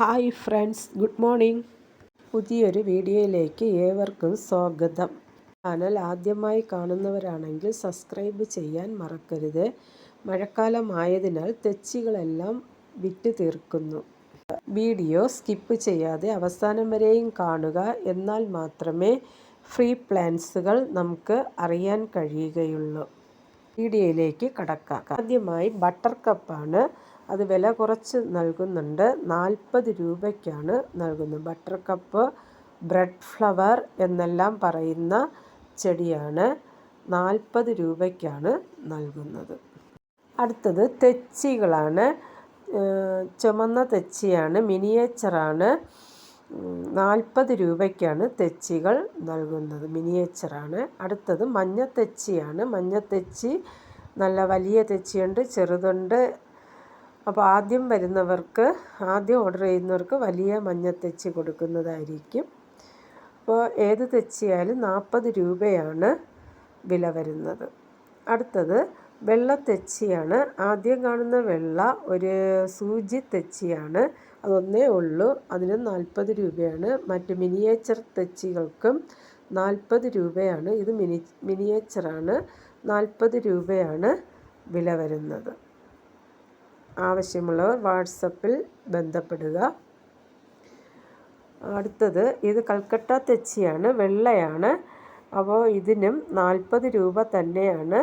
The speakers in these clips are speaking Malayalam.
Hi friends good morning. പുതിയൊരു വീഡിയോയിലേക്ക് ഏവർക്കും സ്വാഗതം. ചാനൽ ആദ്യമായി കാണുന്നവരാണെങ്കിൽ സബ്സ്ക്രൈബ് ചെയ്യാൻ മറക്കരുത്. മഴക്കാലമായതിനാൽ തെച്ചികളെല്ലാം വിറ്റ് തീർക്കുന്നു. വീഡിയോ സ്കിപ്പ് ചെയ്യാതെ അവസാനം വരെയും കാണുക. എന്നാൽ മാത്രമേ ഫ്രീ പ്ലാൻസുകൾ നമുക്ക് അറിയാൻ കഴിയുകയുള്ളൂ. വീഡിയോയിലേക്ക് കടക്കാം. ആദ്യമായി ബട്ടർ കപ്പാണ് അത് വില കുറച്ച് നൽകുന്നുണ്ട്. നാൽപ്പത് രൂപയ്ക്കാണ് നൽകുന്നത്. ബട്ടർ കപ്പ് ബ്രെഡ് ഫ്ലവർ എന്നെല്ലാം പറയുന്ന ചെടിയാണ് നാൽപ്പത് രൂപയ്ക്കാണ് നൽകുന്നത്. അടുത്തത് തെച്ചികളാണ്. ചുമന്ന തെച്ചിയാണ് മിനിയേച്ചറാണ്. നാൽപ്പത് രൂപയ്ക്കാണ് തെച്ചികൾ നൽകുന്നത് മിനിയേച്ചറാണ്. അടുത്തത് മഞ്ഞത്തെച്ചിയാണ് മഞ്ഞത്തെച്ചി മഞ്ഞ തെച്ചി നല്ല വലിയ തെച്ചിയുണ്ട് ചെറുതുണ്ട്. അപ്പോൾ ആദ്യം വരുന്നവർക്ക് ആദ്യം ഓർഡർ ചെയ്യുന്നവർക്ക് വലിയ മഞ്ഞ തെച്ചി കൊടുക്കുന്നതായിരിക്കും. അപ്പോൾ ഏത് തെച്ചിയാലും നാൽപ്പത് രൂപയാണ് വില വരുന്നത്. അടുത്തത് വെള്ള തെച്ചിയാണ്. ആദ്യം കാണുന്ന വെള്ള ഒരു സൂചി തെച്ചിയാണ്. അതൊന്നേ ഉള്ളൂ. അതിന് നാൽപ്പത് രൂപയാണ്. മറ്റ് മിനിയേച്ചർ തെച്ചികൾക്കും നാൽപ്പത് രൂപയാണ്. ഇത് മിനി മിനിയേച്ചറാണ് നാൽപ്പത് രൂപയാണ് വില വരുന്നത്. ആവശ്യമുള്ളവർ വാട്സപ്പിൽ ബന്ധപ്പെടുക. അടുത്തത് ഇത് കൽക്കട്ട തെച്ചിയാണ് വെള്ളയാണ്. അപ്പോൾ ഇതിനും നാൽപ്പത് രൂപ തന്നെയാണ്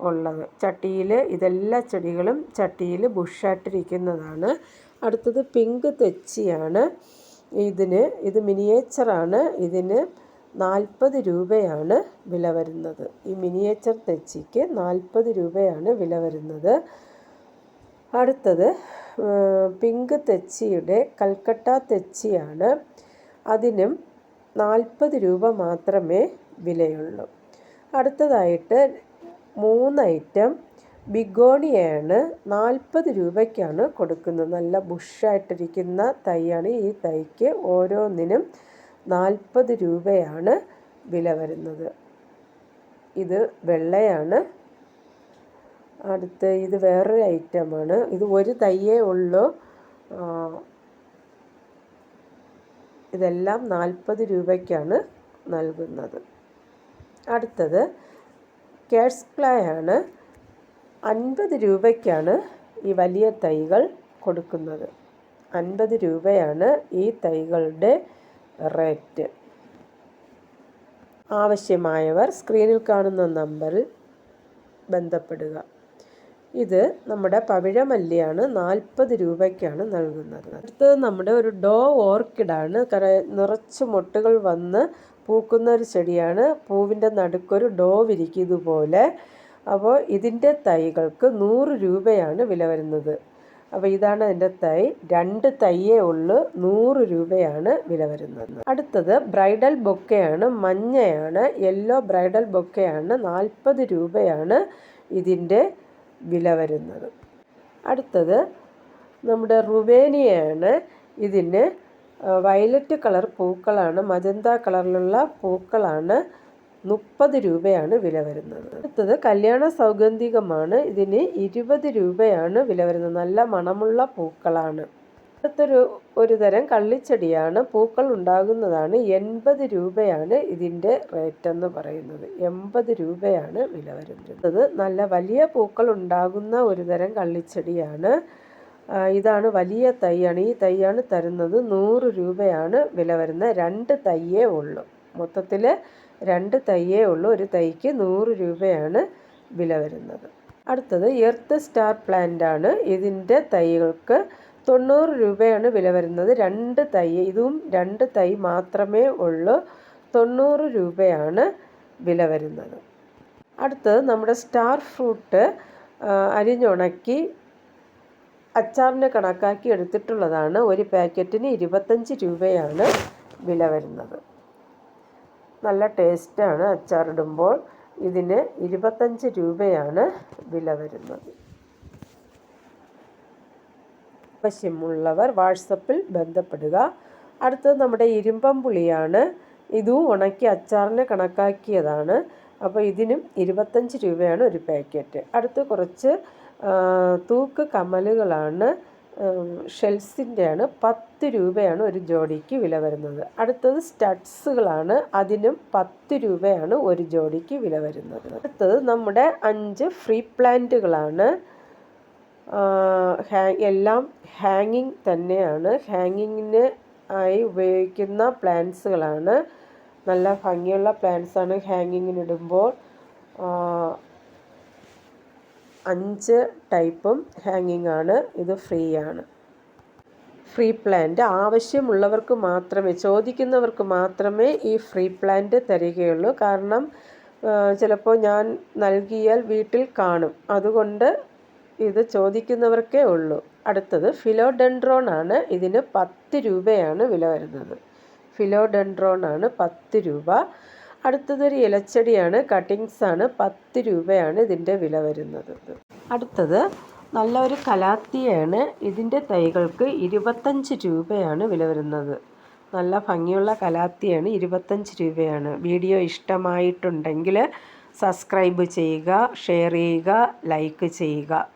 ഉള്ളത്. ചട്ടിയിൽ ഇതെല്ലാ ചെടികളും ചട്ടിയിൽ ബുഷായിട്ടിരിക്കുന്നതാണ്. അടുത്തത് പിങ്ക് തെച്ചിയാണ്. ഇതിന് ഇത് മിനിയേച്ചറാണ്. ഇതിന് നാൽപ്പത് രൂപയാണ് വില വരുന്നത്. ഈ മിനിയേച്ചർ തെച്ചിക്ക് നാൽപ്പത് രൂപയാണ് വില വരുന്നത്. അടുത്തത് പിങ്ക് തെച്ചിയുടെ കൽക്കട്ട തെച്ചിയാണ്. അതിനും നാൽപ്പത് രൂപ മാത്രമേ വിലയുള്ളൂ. അടുത്തതായിട്ട് മൂന്ന് ഐറ്റം ബിഗോണിയാണ്. നാൽപ്പത് രൂപയ്ക്കാണ് കൊടുക്കുന്നത്. നല്ല ബുഷായിട്ടിരിക്കുന്ന തൈയാണ്. ഈ തൈക്ക് ഓരോന്നിനും നാൽപ്പത് രൂപയാണ് വില വരുന്നത്. ഇത് വെള്ളയാണ്. അടുത്ത് ഇത് വേറൊരു ഐറ്റമാണ് ഇത് ഒരു തയ്യേ ഉള്ളൂ. ഇതെല്ലാം നാൽപ്പത് രൂപയ്ക്കാണ് നൽകുന്നത്. അടുത്തത് കേഴ്സ് പ്ലൈ ആണ്. അൻപത് രൂപയ്ക്കാണ് ഈ വലിയ തൈകൾ കൊടുക്കുന്നത്. അൻപത് രൂപയാണ് ഈ തൈകളുടെ റേറ്റ് ആവശ്യമായവർ സ്ക്രീനിൽ കാണുന്ന നമ്പറിൽ ബന്ധപ്പെടുക. ഇത് നമ്മുടെ പവിഴമല്ലിയാണ് നാൽപ്പത് രൂപയ്ക്കാണ് നൽകുന്നത്. അടുത്തത് നമ്മുടെ ഒരു ഡോ ഓർക്കിഡാണ്. കര നിറച്ച് മുട്ടുകൾ വന്ന് പൂക്കുന്ന ഒരു ചെടിയാണ്. പൂവിന്റെ നടുക്കൊരു ഡോ വിരിക്കും ഇതുപോലെ അപ്പോൾ ഇതിന്റെ തൈകൾക്ക് നൂറ് രൂപയാണ് വില വരുന്നത്. അപ്പോൾ ഇതാണ് അതിന്റെ തൈ. രണ്ട് തൈയേ ഉള്ളു. നൂറ് രൂപയാണ് വില വരുന്നത്. അടുത്തത് ബ്രൈഡൽ ബൊക്കയാണ്. മഞ്ഞയാണ്. യെല്ലോ ബ്രൈഡൽ ബൊക്കയാണ്. നാൽപ്പത് രൂപയാണ് ഇതിന്റെ വില വരുന്നത്. അടുത്തത് നമ്മുടെ റുവേനിയാണ് ഇതിന് വയലറ്റ് കളർ പൂക്കളാണ് മജന്ത കളറിലുള്ള പൂക്കളാണ് മുപ്പത് രൂപയാണ് വില വരുന്നത്. അടുത്തത് കല്യാണ സൗഗന്ധികമാണ്. ഇതിന് ഇരുപത് രൂപയാണ് വില വരുന്നത്. നല്ല മണമുള്ള പൂക്കളാണ്. അടുത്തൊരു ഒരു തരം കള്ളിച്ചെടിയാണ് പൂക്കൾ ഉണ്ടാകുന്നതാണ് എൺപത് രൂപയാണ് ഇതിന്റെ റേറ്റ് എന്ന് പറയുന്നത്. എൺപത് രൂപയാണ് വില വരുന്നത്. നല്ല വലിയ പൂക്കൾ ഉണ്ടാകുന്ന ഒരു തരം കള്ളിച്ചെടിയാണ്. ഇതാണ് വലിയ തൈയാണ്. ഈ തൈയാണ് തരുന്നത് നൂറ് രൂപയാണ് വില വരുന്ന രണ്ട് തൈയേ ഉള്ളൂ. മൊത്തത്തിൽ രണ്ട് തൈയേ ഉള്ളൂ. ഒരു തൈക്ക് നൂറ് രൂപയാണ് വില വരുന്നത്. അടുത്തത് എർത്ത് സ്റ്റാർ പ്ലാന്റ് ആണ് ഇതിന്റെ തൈകൾക്ക് തൊണ്ണൂറ് രൂപയാണ് വില വരുന്നത്. രണ്ട് തൈ ഇതും രണ്ട് തൈ മാത്രമേ ഉള്ളൂ. തൊണ്ണൂറ് രൂപയാണ് വില വരുന്നത്. അടുത്തത് നമ്മുടെ സ്റ്റാർ ഫ്രൂട്ട് അരിഞ്ഞുണക്കി അച്ചാറിന്റെ കണക്കാക്കി എടുത്തിട്ടുള്ളതാണ്. ഒരു പാക്കറ്റിന് ഇരുപത്തഞ്ച് രൂപയാണ് വില വരുന്നത്. നല്ല ടേസ്റ്റാണ് അച്ചാറിടുമ്പോൾ. ഇതിന് ഇരുപത്തഞ്ച് രൂപയാണ് വില വരുന്നത്. ആവശ്യമുള്ളവർ വാട്സപ്പിൽ ബന്ധപ്പെടുക. അടുത്തത് നമ്മുടെ ഇരുമ്പം പുളിയാണ്. ഇതും ഉണക്കി അച്ചാറിന് കണക്കാക്കിയതാണ്. അപ്പോൾ ഇതിനും ഇരുപത്തഞ്ച് രൂപയാണ് ഒരു പാക്കറ്റ്. അടുത്ത് കുറച്ച് തൂക്ക് കമലുകളാണ്. ഷെൽസിന്റെയാണ്. പത്ത് രൂപയാണ് ഒരു ജോഡിക്ക് വില വരുന്നത്. അടുത്തത് സ്റ്റഡ്സുകളാണ്. അതിനും പത്ത് രൂപയാണ് ഒരു ജോഡിക്ക് വില വരുന്നത്. അടുത്തത് നമ്മുടെ അഞ്ച് ഫ്രീ പ്ലാന്റുകളാണ്. എല്ലാം ഹാങ്ങിങ് തന്നെയാണ്. ഹാങ്ങിങ്ങിന് ആയി ഉപയോഗിക്കുന്ന പ്ലാന്റ്സുകളാണ്. നല്ല ഭംഗിയുള്ള പ്ലാന്റ്സാണ് ഹാങ്ങിങ്ങിന് ഇടുമ്പോൾ അഞ്ച് ടൈപ്പും ഹാങ്ങിങ് ആണ് ഇത് ഫ്രീ ആണ് ഫ്രീ പ്ലാന്റ്. ആവശ്യമുള്ളവർക്ക് മാത്രമേ ചോദിക്കുന്നവർക്ക് മാത്രമേ ഈ ഫ്രീ പ്ലാന്റ് തരികയുള്ളൂ. കാരണം ചിലപ്പോൾ ഞാൻ നൽകിയാൽ വീട്ടിൽ കാണും. അതുകൊണ്ട് ഇത് ചോദിക്കുന്നവർക്കേ ഉള്ളൂ. അടുത്തത് ഫിലോഡെൻഡ്രോൺ ആണ് ഇതിന് പത്ത് രൂപയാണ് വില വരുന്നത്. ഫിലോഡെൻഡ്രോൺ ആണ് പത്ത് രൂപ. അടുത്തതൊരു ഇലച്ചെടിയാണ് കട്ടിങ്സ് ആണ് പത്ത് രൂപയാണ് ഇതിന്റെ വില വരുന്നത്. അടുത്തത് നല്ലൊരു കലാത്തിയാണ് ഇതിന്റെ തൈകൾക്ക് ഇരുപത്തഞ്ച് രൂപയാണ് വില വരുന്നത്. നല്ല ഭംഗിയുള്ള കലാത്തിയാണ് ഇരുപത്തഞ്ച് രൂപയാണ്. വീഡിയോ ഇഷ്ടമായിട്ടുണ്ടെങ്കിൽ സബ്സ്ക്രൈബ് ചെയ്യുക ഷെയർ ചെയ്യുക ലൈക്ക് ചെയ്യുക.